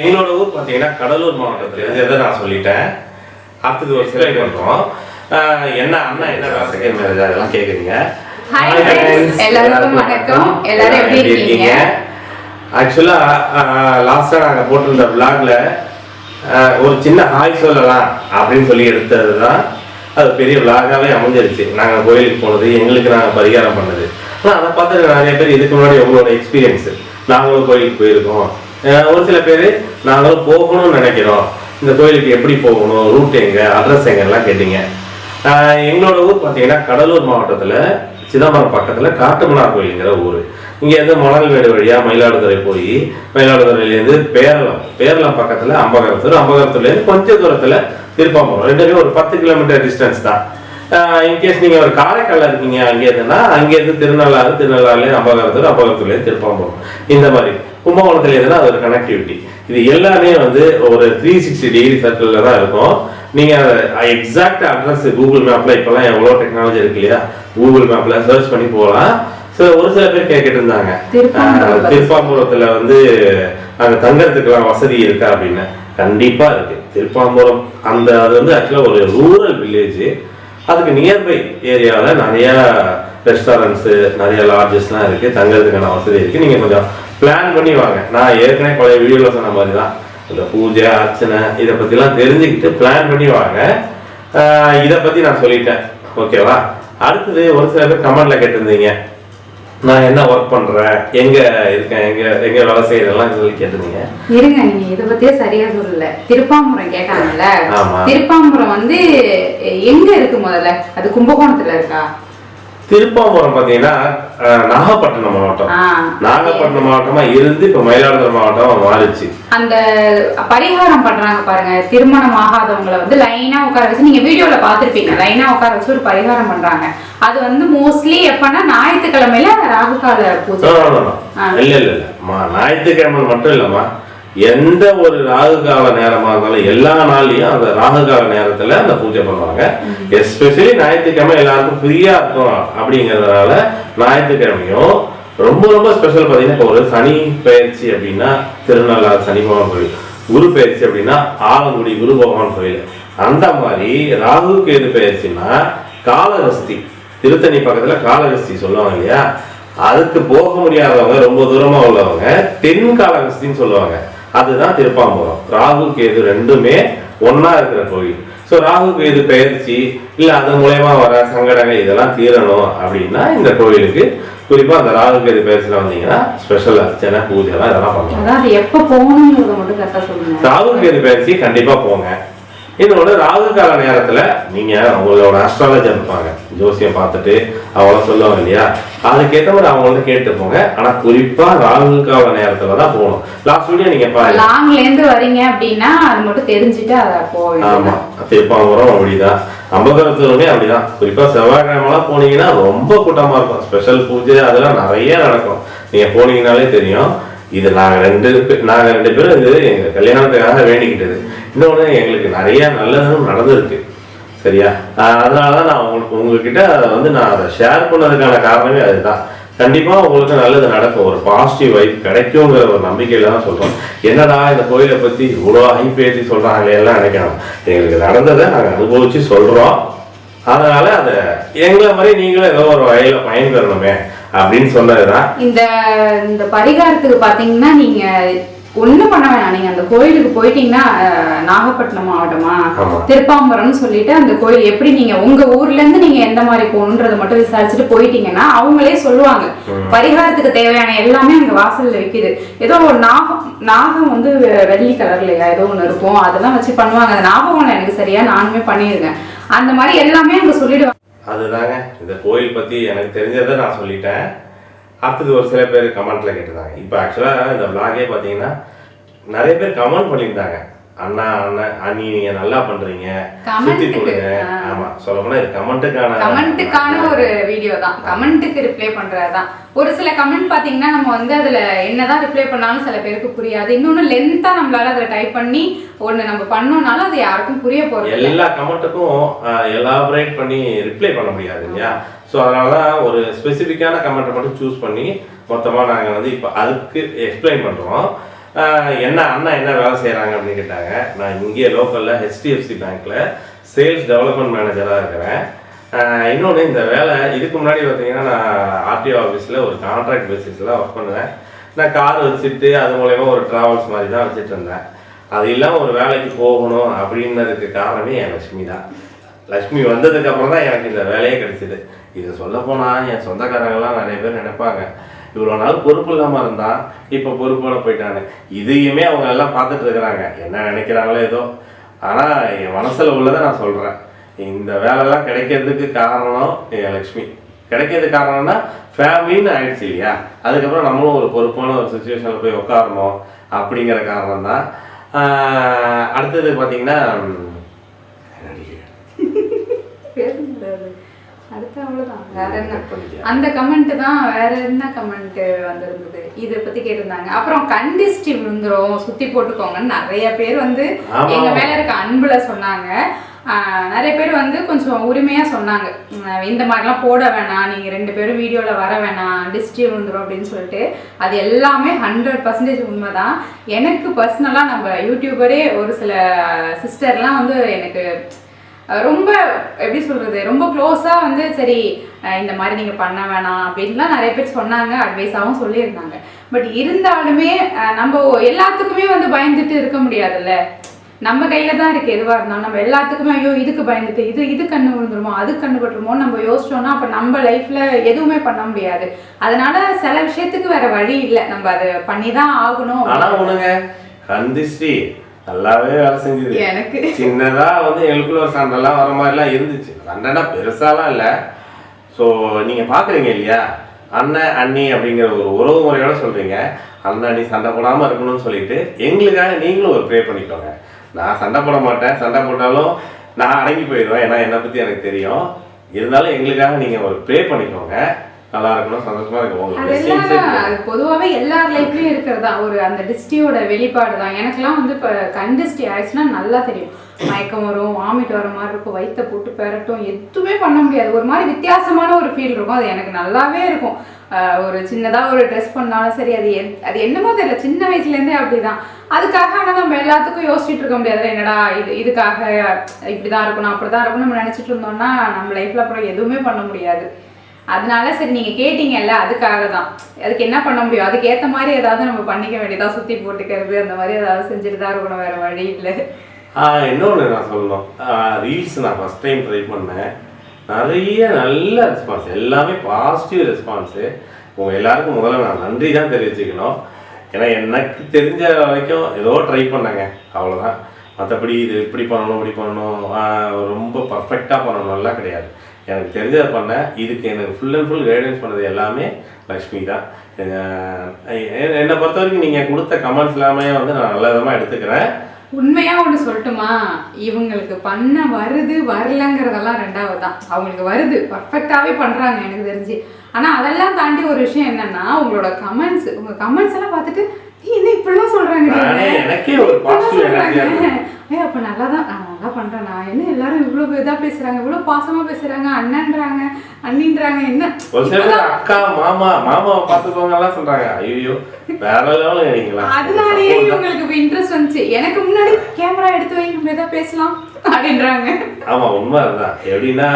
எங்களோட ஊர் பார்த்தீங்கன்னா கடலூர் மாவட்டத்தில் இதை நான் சொல்லிட்டேன்? அடுத்தது ஒரு சிலை பண்ணுறோம் என்ன அண்ணா என்ன செகண்ட் மேரேஜ்? அதெல்லாம் கேட்குறீங்க. எல்லாருக்கும் வணக்கம். எல்லாரும் எப்படி இருக்கீங்க? ஆக்சுவலாக லாஸ்ட்டாக நாங்கள் போட்டிருந்த விளாக்ல ஒரு சின்ன ஹாய் சொல்லலாம் அப்படின்னு சொல்லி எடுத்தது தான் அது பெரிய விளாகாவே அமைஞ்சிருச்சு. நாங்கள் கோயிலுக்கு போனது எங்களுக்கு நாங்கள் பரிகாரம் பண்ணது. ஆனால் அதை பார்த்து நிறைய பேர் இதுக்கு முன்னாடி உங்களோட எக்ஸ்பீரியன்ஸு நாங்களும் கோயிலுக்கு போயிருக்கோம். ஒரு சில பேர் நாங்களும் போகணும்னு நினைக்கிறோம். இந்த கோயிலுக்கு எப்படி போகணும்? ரூட் எங்க? அட்ரஸ் எங்கெல்லாம் கேட்டீங்க? எங்களோட ஊர் பார்த்தீங்கன்னா கடலூர் மாவட்டத்தில் சிதம்பரம் பக்கத்தில் காட்டுமன்னார் கோயிலுங்கிற ஊர். இங்கேருந்து மணல்மேடு வழியாக மயிலாடுதுறை போய் மயிலாடுதுறையிலேருந்து பேரளம் பேரளம் பக்கத்தில் அம்பகரத்தூர் அம்பகரத்தூர்லேருந்து கொஞ்சம் தூரத்தில் திருப்பாம்பரம் ரெண்டுமே ஒரு பத்து கிலோமீட்டர் டிஸ்டன்ஸ் தான். இன்கேஸ் நீங்கள் ஒரு காரைக்காலில் இருக்கீங்க அங்கேருந்துன்னா அங்கேருந்து திருநள்ளாறு திருநள்ளாறுலேருந்து அம்பகரத்தூர் அம்பகரத்தூர்லேருந்து திருப்பாம்பரம் இந்த மாதிரி. கும்பகோணத்துல எதுனா அது ஒரு கனெக்டிவிட்டி இது எல்லாமே வந்து ஒரு த்ரீ சிக்ஸ்டி டிகிரி சர்க்கிளில் தான் இருக்கும். நீங்கள் எக்ஸாக்ட் அட்ரஸ் கூகுள் மேப்பில் இப்போல்லாம் எவ்வளோ டெக்னாலஜி இருக்கு இல்லையா? கூகுள் மேப்பில் சர்ச் பண்ணி போகலாம். ஸோ ஒரு சில பேர் கேட்டுட்டு இருந்தாங்க. திருப்பாம்புரத்துல வந்து அங்க தங்கறதுக்கெல்லாம் வசதி இருக்கா அப்படின்னு. கண்டிப்பா இருக்கு. திருப்பாம்புரம் அந்த அது வந்து ஆக்சுவலா ஒரு ரூரல் வில்லேஜ் அதுக்கு நியர்பை ஏரியாவில் நிறைய ரெஸ்டாரண்ட்ஸு நிறைய லாட்ஜஸ்லாம் இருக்கு. தங்கறதுக்கான வசதி இருக்கு. நீங்க கொஞ்சம் பிளான் பண்ணி வாங்க. நான் ஏற்கனவே பழைய வீடியோவில் சொன்ன மாதிரி தான் இந்த பூஜை அர்ச்சனை இதை பற்றிலாம் தெரிஞ்சுக்கிட்டு பிளான் பண்ணி வாங்க. இதை பற்றி நான் சொல்லிட்டேன். ஓகேவா அடுத்தது ஒரு சில பேர் கமெண்ட்ல கேட்டிருந்தீங்க. நான் என்ன ஒர்க் பண்றேன்? எங்க இருக்கேன்? எங்க எங்க வேலை செய்யறதெல்லாம் சொல்லி கேட்டிருந்தீங்க. இருங்க நீங்க இத பத்தியே சரியா சொல்லல. திருப்பாம்புரம் கேட்டாங்கல்ல. ஆமா. திருப்பாம்புரம் வந்து எங்க இருக்கு முதல்ல? அது கும்பகோணத்துல இருக்கா? திருப்பாம்புரம் பாத்தீங்கன்னா நாகப்பட்டினம் மாவட்டம். நாகப்பட்டினம் மாவட்டமா இருந்து இப்ப மயிலாடுதுறை மாவட்டமா மாறிச்சு. அந்த பரிகாரம் பண்றாங்க பாருங்க திருமணம் ஆகாதவங்களை வந்து லைனா உட்கார வச்சு நீங்க வீடியோல பாத்திருப்பீங்க லைனா உட்கார வச்சு ஒரு பரிகாரம் பண்றாங்க. அது வந்து மோஸ்ட்லி எப்பன்னா ஞாயிற்றுக்கிழமையில ராகுகால பூஜை. இல்ல இல்ல இல்ல. ஞாயிற்றுக்கிழமை மட்டும் இல்லம்மா. எந்த ஒரு ராகு கால நேரமா இருந்தாலும் எல்லா நாள்லயும் அந்த ராகு கால நேரத்துல அந்த பூஜை பண்ணுவாங்க. எஸ்பெஷலி ஞாயிற்றுக்கிழமை எல்லாருக்கும் ஃப்ரீயா இருக்கும் அப்படிங்கறதுனால ஞாயிற்றுக்கிழமையும் ரொம்ப ரொம்ப ஸ்பெஷல் பார்த்தீங்கன்னா இப்போ ஒரு சனி பயிற்சி அப்படின்னா திருநள்ளாறு சனி பகவான் கோயில் குரு பயிற்சி அப்படின்னா ஆலங்குடி குரு பகவான் கோயில் அந்த மாதிரி ராகு கேது பயிற்சினா காலஹஸ்தி திருத்தணி பக்கத்துல காலஹஸ்தி சொல்லுவாங்க இல்லையா? அதுக்கு போக முடியாதவங்க ரொம்ப தூரமா உள்ளவங்க தென் காலஹஸ்தின்னு சொல்லுவாங்க. அதுதான் திருப்பாம்புரம். ராகு கேது ரெண்டுமே ஒண்ணா இருக்கிற கோயில். ஸோ ராகு கேது பயிற்சி இல்ல அது மூலயமா வர சங்கடங்கள் இதெல்லாம் தீரணும் அப்படின்னா இந்த கோயிலுக்கு குறிப்பா அந்த ராகு கேது பயிற்சியில வந்தீங்கன்னா ஸ்பெஷல் அர்ச்சனை பூஜை எல்லாம் இதெல்லாம் பண்ணுவாங்க ராகு கேது பயிற்சி கண்டிப்பா போங்க. இன்னொன்று ராகு கால நேரத்துல நீங்க உங்களோட அஸ்ட்ராலஜர் இருப்பாங்க. ஜோசியம் பார்த்துட்டு அவங்கள சொல்லுவாங்க இல்லையா? அதுக்கேற்ற மாதிரி அவங்கள்ட்ட கேட்டு போங்க ஆனா குறிப்பா ராகு கால நேரத்துல தான் போகணும். லாஸ்ட் வீடியோ நீங்க பாருங்க. லாங்ல இருந்து வரீங்க அப்படின்னா அது மட்டும் தெரிஞ்சுட்டு அதை போக ஆமா. திருப்பாம்பரம் அப்படிதான். அம்பகரத்தூருமே அப்படிதான். குறிப்பா செவ்வாய்க்கிழமெல்லாம் போனீங்கன்னா ரொம்ப கூட்டமா இருக்கும். ஸ்பெஷல் பூஜை அதெல்லாம் நிறைய நடக்கும். நீங்க போனீங்கனாலே தெரியும். இது நாங்க ரெண்டு பே- நாங்க ரெண்டு பேரும் இது எங்க கல்யாணத்துக்காக வேண்டிக்கிட்டது. இன்னொன்று எங்களுக்கு நிறைய நல்லதும் நடந்திருக்கு. சரியா? அதனால தான் நான் உங்களுக்கு உங்ககிட்ட அதை வந்து நான் அதை ஷேர் பண்ணதுக்கான காரணமே அதுதான். கண்டிப்பாக உங்களுக்கு நல்லது நடக்கும். ஒரு பாசிட்டிவ் வைப் கிடைக்குங்கிற ஒரு நம்பிக்கையில தான் சொல்கிறோம் என்னடா இந்த கோயிலை பற்றி இவ்வளோ ஹைப் ஏற்றி எல்லாம் நினைக்கணும். எங்களுக்கு நடந்ததை நாங்கள் அனுபவிச்சு சொல்கிறோம் அதனால அதை எங்களை மாதிரி நீங்களும் ஏதோ ஒரு வகையில் பயன்பெறணுமே அப்படின்னு சொன்னதுதான். இந்த இந்த பரிகாரத்துக்கு பார்த்தீங்கன்னா நீங்கள் ஒண்ணும் பண்ண வேணாம். நீங்க அந்த கோயிலுக்கு போயிட்டீங்கன்னா நாகப்பட்டினம் மாவட்டமா. திருப்பாம்பரம்னு சொல்லிட்டு அந்த கோயில் எப்படி நீங்க உங்க ஊர்ல இருந்து நீங்க எந்த மாதிரி போகணுன்றதை மட்டும் விசாரிச்சுட்டு போயிட்டீங்கன்னா அவங்களே சொல்லுவாங்க. பரிகாரத்துக்கு தேவையான எல்லாமே அங்க வாசல்ல விக்குது. ஏதோ ஒரு நாகம் நாகம் வந்து வெள்ளி கலர்லயா ஏதோ ஒண்ணு இருக்கும். அதெல்லாம் வச்சு பண்ணுவாங்க. அது ஞாபகம் எனக்கு சரியா நானுமே பண்ணியிருக்கேன். அந்த மாதிரி எல்லாமே அங்க சொல்லிடுவாங்க. அதுதாங்க. இந்த கோயில் பத்தி எனக்கு தெரிஞ்சதை நான் சொல்லிட்டேன். அடுத்தது ஒரு சில பேர் கமெண்ட்ல கேட்டிருந்தாங்க. இப்போ ஆக்சுவலா இந்த விளாகே பார்த்தீங்கன்னா நிறைய பேர் கமெண்ட் பண்ணியிருந்தாங்க. அண்ணா அண்ணன் அண்ணி நீங்க நல்லா பண்றீங்க. சுத்தி கொடுங்க. ஆமா சொல்ல போனா இது கமெண்ட்டுக்கான கமெண்ட்டுக்கான ஒரு வீடியோ தான். கமெண்ட்டுக்கு ரிப்ளை பண்றதுதான். ஒரு சில கமெண்ட் பாத்தீங்கன்னா நம்ம வந்து அதுல என்னதான் ரிப்ளை பண்ணாலும் சில பேருக்கு புரியாது. இன்னொன்னு லென்த்தா நம்மளால அதுல டைப் பண்ணி ஒண்ணு நம்ம பண்ணோம்னாலும் அது யாருக்கும் புரிய போறது. எல்லா கமெண்ட்டுக்கும் எலாபரேட் பண்ணி ரிப்ளை பண்ண முடியாது இல்லையா? ஸோ அதனால ஒரு ஸ்பெசிஃபிக்கான கமெண்ட்டை மட்டும் சூஸ் பண்ணி மொத்தமாக நாங்கள் வந்து இப்போ அதுக்கு எக்ஸ்பிளைன் பண்ணுறோம் என்ன அண்ணா என்ன வேலை செய்கிறாங்க அப்படின்னு கேட்டாங்க. நான் இங்கே லோக்கலில் ஹெச்டிஎஃப்சி பேங்க்கில் சேல்ஸ் டெவலப்மெண்ட் மேனேஜராக இருக்கிறேன். இன்னொன்று இந்த வேலை இதுக்கு முன்னாடி பார்த்தீங்கன்னா நான் ஆர்டிஓ ஆஃபீஸில் ஒரு கான்ட்ராக்ட் பேசிஸில் ஒர்க் பண்ணுவேன். நான் கார் வச்சுட்டு அது மூலயமா ஒரு ட்ராவல்ஸ் மாதிரி தான் வச்சுட்டு இருந்தேன். அது இல்லாமல் ஒரு வேலைக்கு போகணும் அப்படின்னதுக்கு காரணமே என் லட்சுமி தான். லட்சுமி வந்ததுக்கப்புறம் தான் எனக்கு இந்த வேலையே கிடைச்சிது. இதை சொல்லப்போனால் என் சொந்தக்காரங்கெல்லாம் நிறைய பேர் நினைப்பாங்க இவ்வளோ நாள் பொறுப்பு இல்லாமல் இருந்தான் இப்போ பொறுப்போட போயிட்டாங்க இதையுமே அவங்க எல்லாம் பார்த்துட்டு இருக்கிறாங்க. என்ன நினைக்கிறாங்களோ ஏதோ. ஆனால் என் மனசில் உள்ளதை நான் சொல்கிறேன் இந்த வேலைலாம் கிடைக்கிறதுக்கு காரணம் என் லக்ஷ்மி. கிடைக்கிறது காரணம்னா ஃபேமிலின்னு ஆயிடுச்சு இல்லையா? அதுக்கப்புறம் நம்மளும் ஒரு பொறுப்பான ஒரு சுச்சுவேஷனில் போய் உட்காரணும் அப்படிங்கிற காரணம் தான் அடுத்தது பார்த்தீங்கன்னா பேச முடியாது அடுத்து அவ்வளவுதான். வேற என்ன. அந்த கமெண்ட் தான் வேற என்ன கமெண்ட் வந்திருந்தது? இதை பத்தி கேட்டிருந்தாங்க. அப்புறம் கண்டிஸ்டி விழுந்துரும். சுத்தி போட்டுக்கோங்கன்னு நிறைய பேர் வந்து. எங்க மேல இருக்க அன்புல சொன்னாங்க. நிறைய பேர் வந்து கொஞ்சம் உரிமையா சொன்னாங்க. இந்த மாதிரிலாம் போட வேணாம். நீங்க ரெண்டு பேரும் வீடியோல வர வேணாம். டிஸ்டி விழுந்துரும் அப்படின்னு சொல்லிட்டு. அது எல்லாமே ஹண்ட்ரட் பர்சன்டேஜ் உண்மைதான். எனக்கு பர்சனலா நம்ம யூடியூபரே ஒரு சில சிஸ்டர்லாம் வந்து எனக்கு ரொம்ப எப்படி சொல்றது ரொம்ப க்ளோஸாக வந்து சரி இந்த மாதிரி நீங்க பண்ண வேணாம் அப்படின்லாம் நிறைய பேர் சொன்னாங்க அட்வைஸாகவும் சொல்லியிருந்தாங்க. பட் இருந்தாலுமே நம்ம எல்லாத்துக்குமே வந்து பயந்துட்டு இருக்க முடியாதுல்ல. நம்ம கையில் தான் இருக்கு எதுவா இருந்தாலும். நம்ம எல்லாத்துக்குமே ஐயோ இதுக்கு பயந்துட்டு இது இது கண்ணு விழுந்துருமோ அது கண்ணு பட்டுருமோ நம்ம யோசிச்சோம்னா அப்ப நம்ம லைஃப்பில் எதுவுமே பண்ண முடியாது. அதனால சில விஷயத்துக்கு வேற வழி இல்லை. நம்ம அதை பண்ணி தான் ஆகணும் கந்திஸ்ரீ நல்லாவே வேலை செஞ்சது. எனக்கு. சின்னதா வந்து எங்களுக்குள்ள ஒரு சண்டைலாம் வர மாதிரிலாம் இருந்துச்சு. சண்டைனா பெருசாலாம் இல்லை. ஸோ நீங்க பாக்குறீங்க இல்லையா? அண்ணன் அண்ணி அப்படிங்கிற ஒரு உறவு முறையோட சொல்றீங்க. அண்ணன் அண்ணி சண்டை போடாம இருக்கணும்னு சொல்லிட்டு எங்களுக்காக நீங்களும் ஒரு ப்ரே பண்ணிக்கோங்க. நான் சண்டை போட மாட்டேன். சண்டை போட்டாலும் நான் அடங்கி போயிடுவேன். ஏன்னா என்னை பத்தி எனக்கு தெரியும். இருந்தாலும் எங்களுக்காக நீங்க ஒரு ப்ரே பண்ணிக்கோங்க. நல்லா இருக்கணும் சந்தோஷமா இருக்கும் பொதுவாகவே எல்லார் லைஃப்லயும் இருக்கிறது தான் ஒரு அந்த டிஸ்டியோட வெளிப்பாடு தான் எனக்கெல்லாம் வந்து இப்போ கண் டிஸ்டி ஆயிடுச்சுன்னா நல்லா தெரியும். மயக்கம் வரும் வாமிட் வர மாதிரி இருக்கும் வயித்தை போட்டு பெரட்டும். எதுவுமே பண்ண முடியாது. ஒரு மாதிரி வித்தியாசமான ஒரு ஃபீல் இருக்கும். அது எனக்கு நல்லாவே இருக்கும். ஒரு சின்னதாக ஒரு ட்ரெஸ் பண்ணாலும் சரி அது அது என்னமோ தெரியல. சின்ன வயசுலேருந்தே அப்படிதான். அதுக்காக ஆனால் நம்ம எல்லாத்துக்கும் யோசிச்சுட்டு இருக்க முடியாது. என்னடா இது இதுக்காக இப்படிதான் இருக்கணும் அப்படிதான் இருக்கணும் நம்ம நினைச்சிட்டு இருந்தோம்னா நம்ம லைஃப்ல அப்புறம் எதுவுமே பண்ண முடியாது. அதனால சரி நீங்கள் கேட்டீங்கல்ல அதுக்காக தான் அதுக்கு என்ன பண்ண முடியும்? அதுக்கு ஏற்ற மாதிரி ஏதாவது நம்ம பண்ணிக்க வேண்டியதா? சுற்றி போட்டுக்கிறது அந்த மாதிரி ஏதாவது செஞ்சுட்டு தான் இருக்கணும் வேறு வழி இல்லை. இன்னொன்று நான் சொல்லணும். ரீல்ஸ் நான் ஃபஸ்ட் டைம் ட்ரை பண்ணேன். நிறைய நல்ல ரெஸ்பான்ஸ் எல்லாமே பாசிட்டிவ் ரெஸ்பான்ஸு உங்கள் எல்லாருக்கும் முதல்ல நான் நன்றி தான் தெரிவிச்சுக்கணும். ஏன்னா எனக்கு தெரிஞ்ச வரைக்கும் ஏதோ ட்ரை பண்ணேங்க. அவ்வளோதான் மற்றபடி இது இப்படி பண்ணணும் இப்படி பண்ணணும் ரொம்ப பர்ஃபெக்டாக பண்ணணும்லாம் கிடையாது. எனக்கு தெரிஞ்சதை பண்ணேன் இதுக்கு எனக்கு ஃபுல் அண்ட் ஃபுல் கைடன்ஸ் பண்ணது எல்லாமே லக்ஷ்மி தான். என்னை பொறுத்த வரைக்கும் நீங்கள் கொடுத்த கமெண்ட்ஸ் எல்லாமே வந்து நான் நல்ல விதமாக எடுத்துக்கிறேன். உண்மையாக ஒன்று சொல்லட்டுமா? இவங்களுக்கு பண்ண வருது வரலங்கிறதெல்லாம் ரெண்டாவது தான் அவங்களுக்கு வருது பர்ஃபெக்டாகவே பண்ணுறாங்க எனக்கு தெரிஞ்சு. ஆனா அதெல்லாம் தாண்டி ஒரு விஷயம் என்னன்னா உங்களோட கமெண்ட்ஸ் உங்க கமெண்ட்ஸ் எல்லாம் பார்த்துட்டு "ஏய், என்ன இப்படிலாம் சொல்றாங்க இருக்கு. ஏய் அப்ப நல்லா தான் நான் நல்லா பண்றேன். நான் என்ன எல்லாரும் இவ்வளவு இதா பேசுறாங்க? இவ்வளவு பாசமா பேசுறாங்க? அண்ணன்றாங்க அண்ணின்றாங்க என்ன? அக்கா மாமா மாமாவை பார்த்துக்கோங்க எல்லாம் சொல்றாங்க. ஐயோ வேற லெவலில் அதனாலேயே இவங்களுக்கு இப்போ இன்ட்ரெஸ்ட் வந்துச்சு. எனக்கு முன்னாடி கேமரா எடுத்து வை நம்ம ஏதாவது பேசலாம் அப்படின்றாங்க. ஆமா உண்மை அதுதான். எப்படின்னா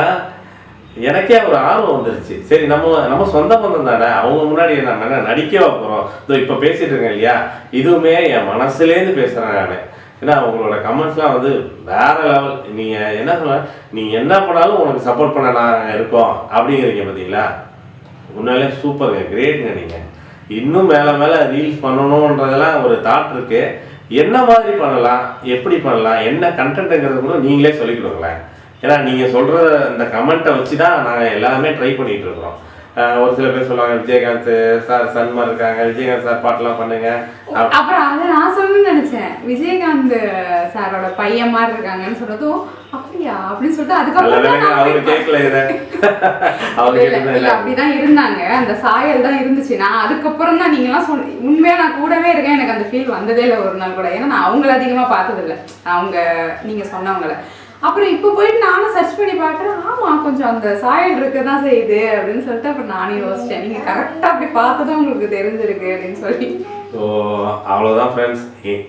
எனக்கே ஒரு ஆர்வம் வந்துருச்சு. சரி நம்ம நம்ம சொந்த பந்தம் தானே? அவங்க முன்னாடி நம்ம என்ன நடிக்கவா போகிறோம் இதோ இப்போ பேசிட்டு இருக்கேன் இல்லையா? இதுவுமே என் மனசுலேருந்து பேசுகிறேன் நான். ஏன்னா உங்களோட கமெண்ட்ஸ்லாம் வந்து வேற லெவல் நீங்கள் என்ன சொல்ல நீங்கள் என்ன பண்ணாலும் உனக்கு சப்போர்ட் பண்ண நாங்கள் இருக்கோம். அப்படிங்கிறீங்க பார்த்தீங்களா உண்மையிலே சூப்பருங்க கிரேட்டுங்க நீங்கள் இன்னும் மேலே மேலே ரீல்ஸ் பண்ணணுன்றதெல்லாம் ஒரு தாட் இருக்குது என்ன மாதிரி பண்ணலாம்? எப்படி பண்ணலாம்? என்ன கண்டென்ட்டுங்கிறது கூட நீங்களே சொல்லிக் கொடுங்களேன். ஏன்னா நீங்க சொல்ற இந்த கமெண்ட்டை வச்சு தான் நாங்கள் எல்லாமே ட்ரை பண்ணிட்டு இருக்கிறோம். ஒரு சில பேர் சொல்லுவாங்க விஜயகாந்த் சார் சன்மா இருக்காங்க விஜயகாந்த் சார் பாட்டெல்லாம் பண்ணுங்க. அப்- அப்புறம் அதை நான் சொல்லணும்னு நினைச்சேன். விஜயகாந்த் சாரோட பையன் மாதிரி இருக்காங்கன்னு சொன்னதும் அப்படியா? அப்படின்னு சொல்லிட்டு அதுக்கப்புறம் போய் கேட்கல இதை. அப்படிதான் இருந்தாங்க. அந்த சாயல் தான் இருந்துச்சு. நான் அதுக்கப்புறம் தான் நீங்களாம் சொன்ன உண்மையா நான் கூடவே இருக்கேன். எனக்கு அந்த ஃபீல் வந்ததே இல்லை ஒரு நாள் கூட. ஏன்னா நான் அவங்கள அதிகமா பார்த்தது இல்ல அவங்க நீங்க சொன்னவங்கள. அப்புறம் இப்போ போயிட்டு நானும் சர்ச் பண்ணி பார்க்குறேன். ஆமாம் கொஞ்சம் அந்த சாயல் இருக்க தான் செய்யுது அப்படின்னு சொல்லிட்டு அப்புறம் நானே யோசிச்சேன். நீங்கள் கரெக்டாக அப்படி பார்த்ததும் உங்களுக்கு தெரிஞ்சிருக்கு அப்படின்னு சொல்லி. ஸோ அவ்வளோதான் ஃப்ரெண்ட்ஸ்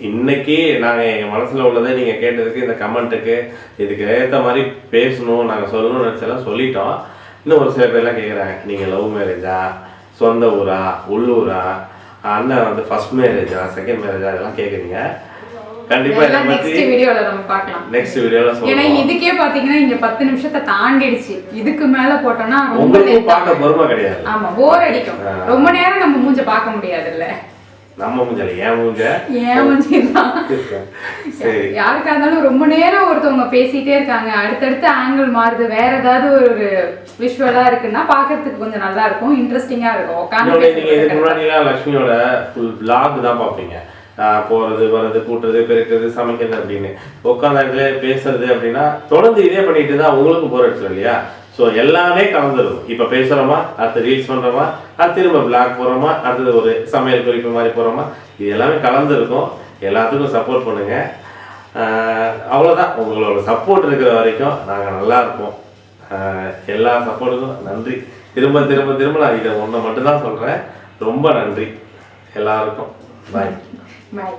இன்னைக்கு நாங்கள் எங்கள் மனசில் உள்ளதை நீங்கள் கேட்டதுக்கு இந்த கமெண்ட்டுக்கு இதுக்கு ஏற்ற மாதிரி பேசணும் நாங்கள் சொல்லணும்னு நினச்செல்லாம் சொல்லிட்டோம். இன்னும் ஒரு சில பேர்லாம் கேட்குறாங்க நீங்கள் லவ் மேரேஜா சொந்த ஊரா? உள்ளூரா? அண்ணன் வந்து ஃபர்ஸ்ட் மேரேஜா செகண்ட் மேரேஜா கேட்குறீங்க இதை இதெல்லாம் பற்றி நெக்ஸ்ட் வீடியோல நம்ம பார்க்கலாம். நெக்ஸ்ட் வீடியோவில் ஏன்னா இதுக்கே பாத்தீங்கன்னா இங்க பத்து நிமிஷத்தை தாண்டிடுச்சு. இதுக்கு மேல போட்டோம்னா ரொம்ப பார்க்க பொறுமை கிடையாது. ஆமா போர் அடிக்கும். ரொம்ப நேரம் நம்ம மூஞ்ச பார்க்க முடியாதுல்ல. நம்ம மூஞ்சல ஏன் மூஞ்ச? ஏன் மூஞ்சி தான் யாருக்கா இருந்தாலும் ரொம்ப நேரம் ஒருத்தவங்க பேசிட்டே இருக்காங்க. அடுத்தடுத்து ஆங்கிள் மாறுது. வேற ஏதாவது ஒரு விஷுவலா இருக்குன்னா பார்க்கிறதுக்கு கொஞ்சம் நல்லா இருக்கும். இன்ட்ரெஸ்டிங்கா இருக்கும். இன்னொன்னு நீங்க இதுக்கு உட்காந்து முன்னாடிலாம் லக்ஷ்மியோட ஃபுல் vlog தான் பார்ப்பீங்க. ஆஹ் போறது வர்றது கூட்டுறது பெருக்கிறது சமைக்கிறது அப்படின்னு. உட்காந்த இடத்துல பேசுறது அப்படின்னா தொடர்ந்து இதே பண்ணிட்டு தான் உங்களுக்கு போர் அடிச்சிடும் இல்லையா? ஸோ எல்லாமே கலந்துருக்கும் இப்போ பேசுகிறோமா அடுத்து ரீல்ஸ் பண்ணுறோமா அது திரும்ப பிளாக் போகிறோமா அடுத்தது ஒரு சமையல் குறிப்பு மாதிரி போகிறோமா இது எல்லாமே கலந்துருக்கும். எல்லாத்துக்கும் சப்போர்ட் பண்ணுங்கள் அவ்வளோதான் உங்களோட சப்போர்ட் இருக்கிற வரைக்கும் நாங்கள் நல்லா இருப்போம். எல்லா சப்போர்ட்டுக்கும் நன்றி. திரும்ப திரும்ப திரும்ப நான் இதை ஒன்று மட்டும்தான் சொல்கிறேன் ரொம்ப நன்றி. எல்லாருக்கும். பாய் பாய்